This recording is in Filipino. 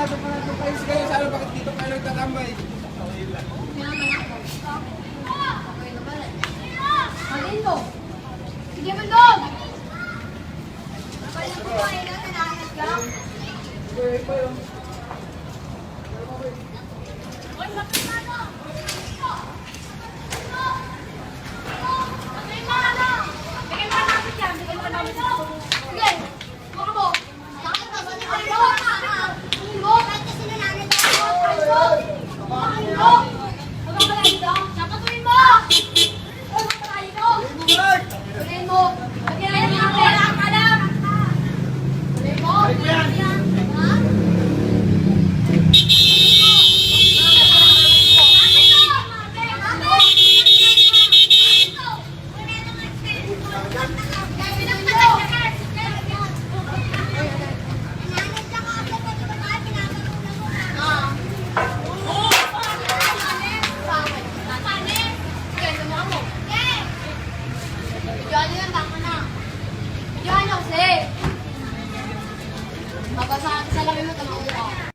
panado, panado kayo. Kayo sana bakit dito kayo nagtatambay? Malindo. Sige, Mandong. Kapag kumain na, nanangat ka. Ito, ito, yun. Oy, bakit ano? Diyan yung tama na. Diyan, Jose! Mabasahan sa laki mo, tama